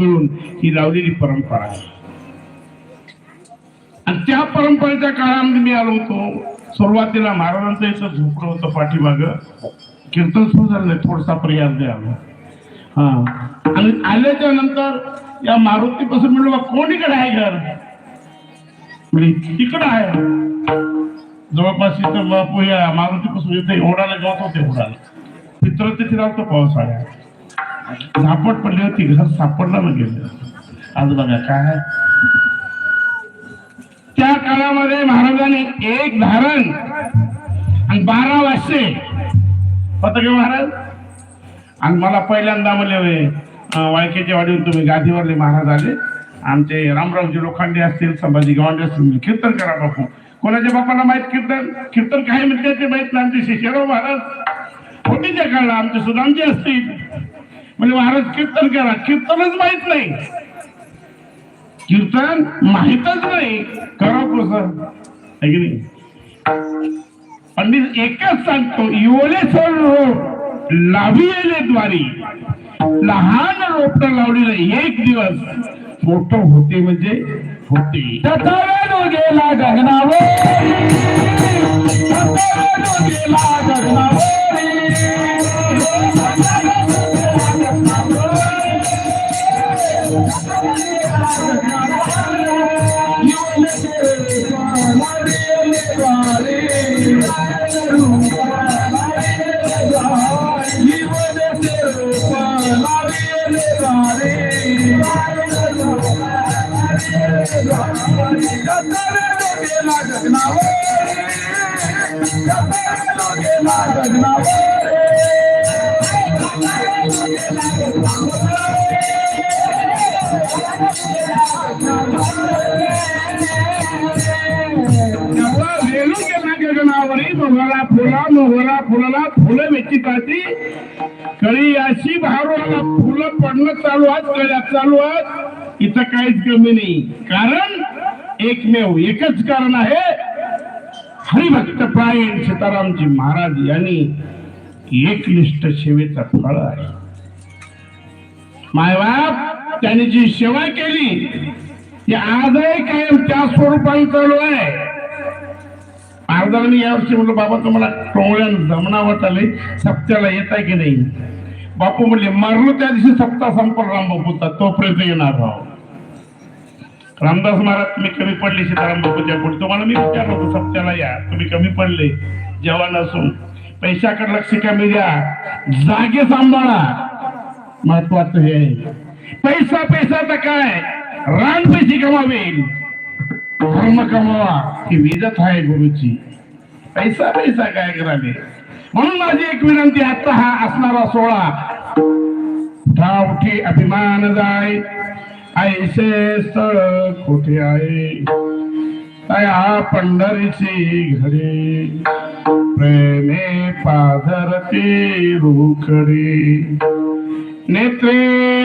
मिळून ही लावलेली परंपरा आहे. आणि त्या परंपरेच्या काळामध्ये मी आलो होतो. सुरुवातीला महाराजांचं इथं झोपडं होतं पाठीमाग. कीर्तन सुरू झालं नाही थोडसा प्रयास द्या हा. आणि आल्याच्यानंतर या मारुतीपासून म्हणलं बा कोणीकडे आहे घर? म्हणजे तिकडं आहे. जवळपास इथं बापू या मारुतीपासून इथे ओढायला जात होते ओढायला मित्र तिथे राहतो पावसाळ्यात. झापट पडली होती घर सापडला ना गेलं म्हणजे. आज बघा काय त्या काळामध्ये महाराजांनी एक धारण आणि बारा वाजते होतं का महाराज? आणि मला पहिल्यांदा म्हणले वायकेच्या वाडीवर तुम्ही गादीवरले महाराज आले. आमचे रामरावजी लोखंडे असतील संभाजी गवांडे असतील कीर्तन करा बापू. कोणाच्या बापाला माहीत कीर्तन? कीर्तन काय म्हणते ते माहीत नाही. आमचे शिष्यराव महाराज. होतीच्या काळाला आमचे सुदामजी असतील. म्हणजे महाराज कीर्तन करा. कीर्तनच माहीत नाही. कीर्तन माहितच नाही. करा कसं पंडित एकच सांगतो इवले सर रोप लाविले द्वारी. लहान रोपट लावलेलं एक दिवस मोठ होते म्हणजे होते. गेला गगनावर मोहरा फुला मोहरा फुलाला फुलं वेचिताची कळी अशी भारूला फुलं पडणं चालू आहेत कळ्यात चालू आहेत इथं काहीच कमी नाही. कारण एकमेव एकच कारण आहे हरिभक्त प्रायण सीतारामजी महाराज यांनी एकनिष्ठ सेवेचा फळ आहे. मायबाप त्यांनी जी सेवा केली ती आजही कायम त्या स्वरूपाने चालू आहे. महाराजांनी यावर्षी म्हणलं बाबा तुम्हाला टोळ्यान जमनावत आले सप्त्याला येत आहे की नाही? बापू म्हणले मरलो त्या दिवशी सप्ताह संपल राम बापूचा तोपर्यंत येणार राव. रामदास महाराज तुम्ही कमी पडले सीताराम बापूच्या पुढे. तुम्हाला मी विचारलं होतो सत्याला या. तुम्ही कमी पडले जवान असून. पैशाकडे लक्ष कमी द्या. जागे सांभाळा महत्वाचं हे आहे. पैसा पैसा तर काय? रान पैसे कमावेल धर्म कमावा. ही विजत आहे गुरुची पैसा पैसा काय करावे? म्हणून माझी एक विनंती आता हा असणारा सोहळा. उठा अभिमान जाय. ऐसे स्थळ कुठे आहे? तया पंढरीची घरे. प्रेमे पाधरते रुखडे. नेत्रे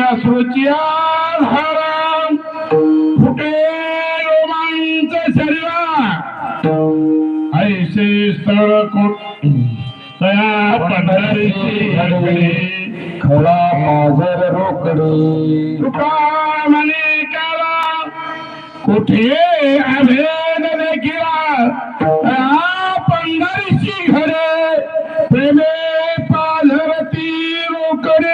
धारा फुटे रोमांच शरीरा. ऐसे स्थळ कुठ? तया पंढरीची घरे. खळा माजर रोकडे म्हणे काला कुठे अभेद देखिला पंधरीशी घरे प्रेमे पालवती रोकडे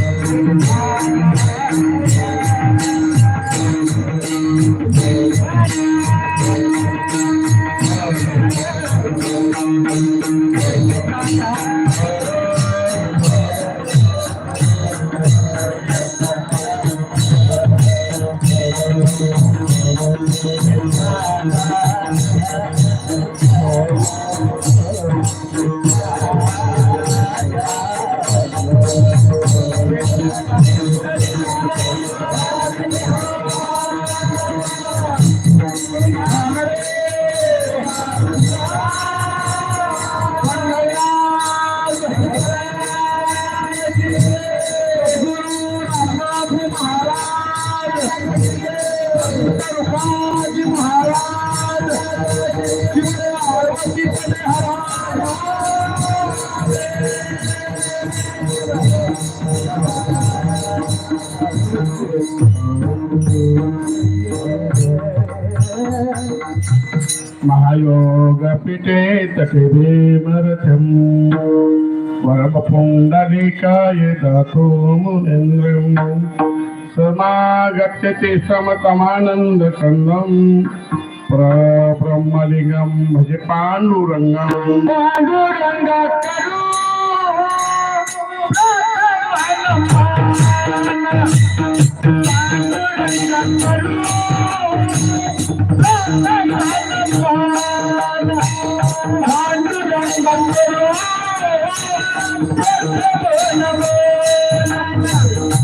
महायोगपिटे भीमरथम् वरमपुण्डरीकाय दातो मुनिन्द्रम् समागच्छते समतमानंद कंदम ब्रह्मलिंगम भजे पांडुरंगम पांडुरंग करू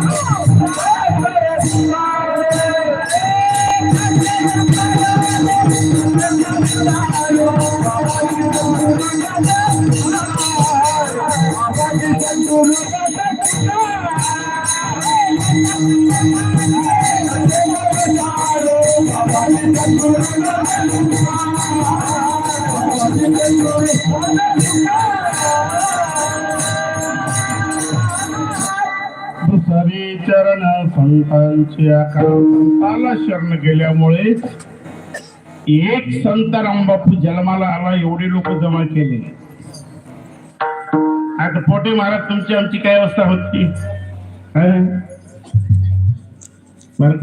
Oh, दुसरी चरण संतांची संताला शरण केल्यामुळे एक संत रामबापू जन्माला आला एवढे लोक जमा केले. आता पोटे महाराज तुमची आमची काय अवस्था होती? हं? बरं.